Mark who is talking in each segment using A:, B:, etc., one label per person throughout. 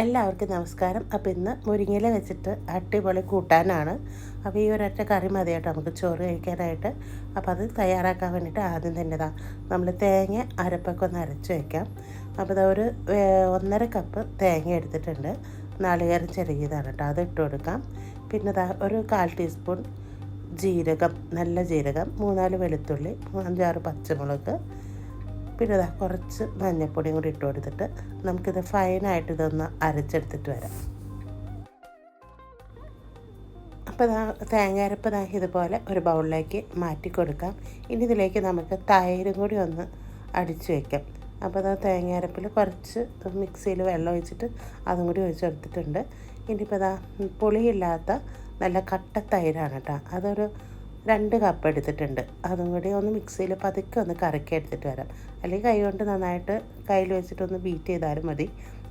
A: എല്ലാവർക്കും നമസ്കാരം. അപ്പോൾ ഇന്ന് മുരിങ്ങയില വെച്ചിട്ട് അടിപൊളി കൂട്ടാനാണ്. അപ്പോൾ ഈ ഒരൊറ്റ കറി മതി കേട്ടോ നമുക്ക് ചോറ് കഴിക്കാനായിട്ട്. അപ്പോൾ അത് തയ്യാറാക്കാൻ വേണ്ടിയിട്ട് ആദ്യം തന്നെ ഇതാ നമ്മൾ തേങ്ങ അരപ്പൊക്കെ ഒന്ന് അരച്ച് വയ്ക്കാം അപ്പോൾ ഇതാ ഒരു ഒന്നര കപ്പ് തേങ്ങ എടുത്തിട്ടുണ്ട്. നാളികേരം ചെറിയതാണ് കേട്ടോ അത് ഇട്ട് കൊടുക്കാം. പിന്നെ ഇതാ ഒരു കാൽ ടീസ്പൂൺ ജീരകം നല്ല ജീരകം മൂന്നാൽ വെളുത്തുള്ളി അഞ്ചാറ് പച്ചമുളക് പിന്നെ ഇതാ കുറച്ച് മഞ്ഞൾപ്പൊടിയും കൂടി ഇട്ട് കൊടുത്തിട്ട് നമുക്കിത് ഫൈനായിട്ട് ഇതൊന്ന് അരച്ചെടുത്തിട്ട് വരാം. അപ്പോൾ ഇതാ തേങ്ങ ഇതാ ഇതുപോലെ ഒരു ബൗളിലേക്ക് മാറ്റി കൊടുക്കാം. ഇനി ഇതിലേക്ക് നമുക്ക് തൈരും കൂടി ഒന്ന് അടിച്ചു വയ്ക്കാം അപ്പോൾ ഇതാ തേങ്ങ അരപ്പിൽ കുറച്ച് മിക്സിയിൽ വെള്ളം ഒഴിച്ചിട്ട് അതും കൂടി ഒഴിച്ച് കൊടുത്തിട്ടുണ്ട്. ഇനിയിപ്പോൾ ഇതാ പുളിയില്ലാത്ത നല്ല കട്ട തൈരാണ് കേട്ടോ. അതൊരു രണ്ട് കപ്പ് എടുത്തിട്ടുണ്ട്. അതും കൂടി ഒന്ന് മിക്സിയിൽ പതുക്കെ ഒന്ന് കറക്കി എടുത്തിട്ട് വരാം. അല്ലെങ്കിൽ കൈ കൊണ്ട് നന്നായിട്ട് കയ്യിൽ വെച്ചിട്ടൊന്ന് ബീറ്റ് ചെയ്താലും മതി.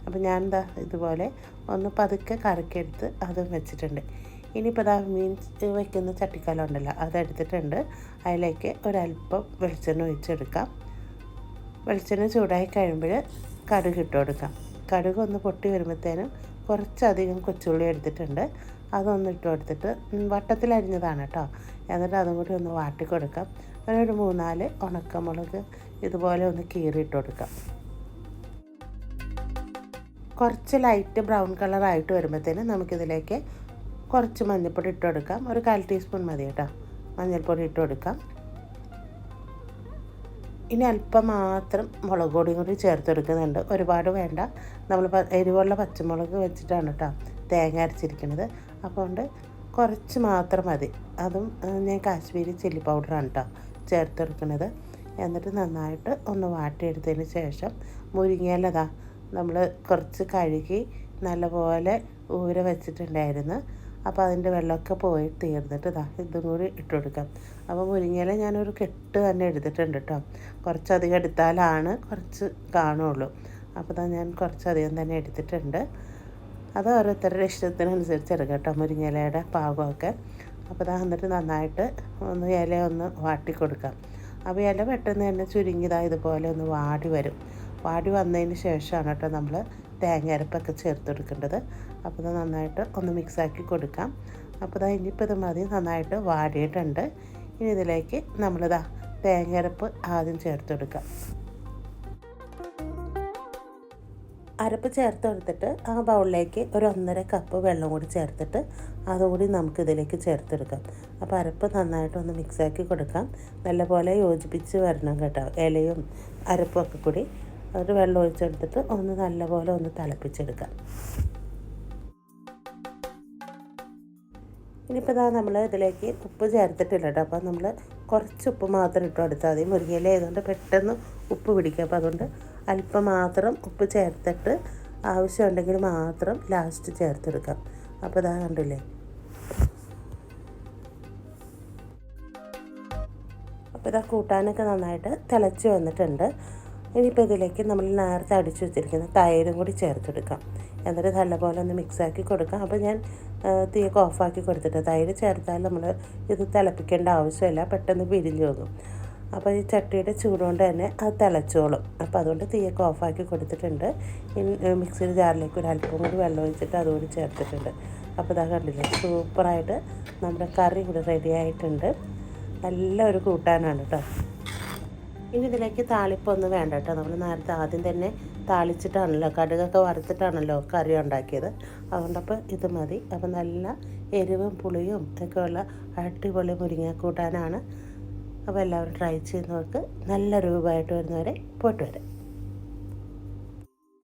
A: അപ്പോൾ ഞാൻ എന്താ ഇതുപോലെ ഒന്ന് പതുക്കെ കറക്കിയെടുത്ത് അതും വെച്ചിട്ടുണ്ട്. ഇനിയിപ്പോൾ ഇതാ മീൻ വയ്ക്കുന്ന ചട്ടിക്കാലം ഉണ്ടല്ലോ അതെടുത്തിട്ടുണ്ട് അതിലേക്ക് ഒരല്പം വെളിച്ചെണ്ണ ഒഴിച്ചെടുക്കാം. വെളിച്ചെണ്ണ ചൂടായി കഴിയുമ്പോൾ കടുക് ഇട്ട് കൊടുക്കാം. കടുക് ഒന്ന് പൊട്ടി വരുമ്പോഴത്തേനും കുറച്ചധികം കൊച്ചുള്ളി എടുത്തിട്ടുണ്ട്. അതൊന്ന് ഇട്ട് കൊടുത്തിട്ട് വട്ടത്തിലരിഞ്ഞതാണ് കേട്ടോ എന്നിട്ട് അതും കൂടി ഒന്ന് വാട്ടി കൊടുക്കാം. ഒരു മൂന്നാൽ ഉണക്കമുളക് ഇതുപോലെ ഒന്ന് കീറിയിട്ട് കൊടുക്കാം. കുറച്ച് ലൈറ്റ് ബ്രൗൺ കളറായിട്ട് വരുമ്പോഴത്തേന് നമുക്കിതിലേക്ക് കുറച്ച് മഞ്ഞൾപ്പൊടി ഇട്ട് കൊടുക്കാം. ഒരു കാൽ ടീസ്പൂൺ മതി കേട്ടോ മഞ്ഞൾപ്പൊടി ഇട്ട് കൊടുക്കാം. ഇനി അല്പം മാത്രം മുളക് പൊടിയും കൂടി ചേർത്ത് കൊടുക്കുന്നുണ്ട്. ഒരുപാട് വേണ്ട. നമ്മൾ എരിവുള്ള പച്ചമുളക് വെച്ചിട്ടാണ് കേട്ടോ തേങ്ങ അരച്ചിരിക്കുന്നത്. അപ്പോൾ കൊണ്ട് കുറച്ച് മാത്രം മതി. അതും ഞാൻ കാശ്മീരി ചില്ലി പൗഡറാണ് കേട്ടോ ചേർത്തെടുക്കുന്നത്. എന്നിട്ട് നന്നായിട്ട് ഒന്ന് വാട്ടിയെടുത്തതിന് ശേഷം മുരിങ്ങയിലതാ നമ്മൾ കുറച്ച് കഴുകി നല്ലപോലെ ഊര വെച്ചിട്ടുണ്ടായിരുന്നു. അപ്പോൾ അതിന്റെ വെള്ളമൊക്കെ പോയി തീർന്നിട്ട് ഇതാ ഇതും കൂടി ഇട്ട് കൊടുക്കാം. അപ്പോൾ മുരിങ്ങയില ഞാനൊരു കെട്ട് തന്നെ എടുത്തിട്ടുണ്ട് കേട്ടോ കുറച്ചധികം എടുത്താലാണ് കുറച്ച് കാണുള്ളൂ. അപ്പോൾ ഞാൻ കുറച്ചധികം തന്നെ എടുത്തിട്ടുണ്ട്. അത് ഓരോരുത്തരുടെ ഇഷ്ടത്തിനനുസരിച്ച് എടുക്കാം കേട്ടോ. മുരിങ്ങയിലയുടെ പാകമൊക്കെ. അപ്പോൾ ഇതാ എന്നിട്ട് നന്നായിട്ട് ഒന്ന് ഇല ഒന്ന് വാട്ടി കൊടുക്കാം. അപ്പോൾ ഇല പെട്ടെന്ന് തന്നെ ചുരുങ്ങിയതാ ഇതുപോലെ ഒന്ന് വാടി വരും. വാടി വന്നതിന് ശേഷമാണ് കേട്ടോ നമ്മൾ തേങ്ങ അരപ്പൊക്കെ ചേർത്ത് കൊടുക്കേണ്ടത്. അപ്പോൾ ഇത് നന്നായിട്ട് ഒന്ന് മിക്സാക്കി കൊടുക്കാം. അപ്പോൾ ഇതാ ഇനിയിപ്പോൾ ഇത് മതി. നന്നായിട്ട് വാടിയിട്ടുണ്ട്. ഇനി ഇതിലേക്ക് നമ്മളിതാ തേങ്ങയരപ്പ് ആദ്യം ചേർത്ത് കൊടുക്കാം. അരപ്പ് ചേർത്ത് കൊടുത്തിട്ട് ആ ബൗളിലേക്ക് ഒരു ഒന്നര കപ്പ് വെള്ളം കൂടി ചേർത്തിട്ട് അതുകൂടി നമുക്ക് ഇതിലേക്ക് ചേർത്തെടുക്കാം. അപ്പോൾ അരപ്പ് നന്നായിട്ടൊന്ന് മിക്സാക്കി കൊടുക്കാം. നല്ലപോലെ യോജിപ്പിച്ച് വരണം കേട്ടോ. ഇലയും അരപ്പും ഒക്കെ കൂടി ഒരു വെള്ളം ഒഴിച്ചെടുത്തിട്ട് ഒന്ന് നല്ലപോലെ ഒന്ന് തിളപ്പിച്ചെടുക്കാം. ഇനിയിപ്പോൾ ഇതാ നമ്മൾ ഇതിലേക്ക് ഉപ്പ് ചേർത്തിട്ടില്ല കേട്ടോ. അപ്പോൾ നമ്മൾ കുറച്ച് ഉപ്പ് മാത്രം ഇട്ട് കൊടുത്താൽ മതി. മുരിങ്ങയില ആയതുകൊണ്ട് പെട്ടെന്ന് ഉപ്പ് പിടിക്കും. അപ്പോൾ അതുകൊണ്ട് അല്പം മാത്രം ഉപ്പ് ചേർത്തിട്ട് ആവശ്യമുണ്ടെങ്കിൽ മാത്രം ലാസ്റ്റ് ചേർത്തെടുക്കാം. അപ്പോൾ ഇതാ കണ്ടില്ലേ? അപ്പോൾ ഇതാ കൂട്ടാനൊക്കെ നന്നായിട്ട് തിളച്ച് വന്നിട്ടുണ്ട്. ഇനിയിപ്പോൾ ഇതിലേക്ക് നമ്മൾ നേരത്തെ അടിച്ചു വെച്ചിരിക്കുന്ന തൈരും കൂടി ചേർത്തെടുക്കാം. എന്നിട്ട് നല്ലപോലെ ഒന്ന് മിക്സാക്കി കൊടുക്കാം. അപ്പോൾ ഞാൻ തീയൊക്കെ ഓഫാക്കി കൊടുത്തിട്ട് തൈര് ചേർത്താൽ നമ്മൾ ഇത് തിളപ്പിക്കേണ്ട ആവശ്യമില്ല. പെട്ടെന്ന് പിരിഞ്ഞു പോകും. അപ്പോൾ ഈ ചട്ടിയുടെ ചൂടുകൊണ്ട് തന്നെ അത് തിളച്ചോളും. അപ്പോൾ അതുകൊണ്ട് തീയൊക്കെ ഓഫാക്കി കൊടുത്തിട്ടുണ്ട്. മിക്സിയുടെ ജാറിലേക്ക് ഒരു അല്പം കൂടി വെള്ളം ഒഴിച്ചിട്ട് അതുകൂടി ചേർത്തിട്ടുണ്ട്. അപ്പോൾ ഇതാ കണ്ടില്ലേ സൂപ്പറായിട്ട് നമ്മുടെ കറി ഇവിടെ റെഡി ആയിട്ടുണ്ട്. നല്ല ഒരു കൂട്ടാനാണ് കേട്ടോ ഇനി ഇതിലേക്ക് താളിപ്പൊന്നും വേണ്ട കേട്ടോ നമ്മൾ നേരത്തെ ആദ്യം തന്നെ താളിച്ചിട്ടാണല്ലോ കടുകൊക്കെ വറുത്തിട്ടാണല്ലോ കറി ഉണ്ടാക്കിയത്. അതുകൊണ്ടപ്പോൾ ഇത് മതി. അപ്പോൾ നല്ല എരിവും പുളിയും ഒക്കെയുള്ള അടിപൊളി മുരിങ്ങ കൂട്ടാനാണ് അപ്പോൾ എല്ലാവരും ട്രൈ ചെയ്ത് നോക്ക്. നല്ല രൂപമായിട്ട് വരുന്നവരെ പോയിട്ട് വരാം.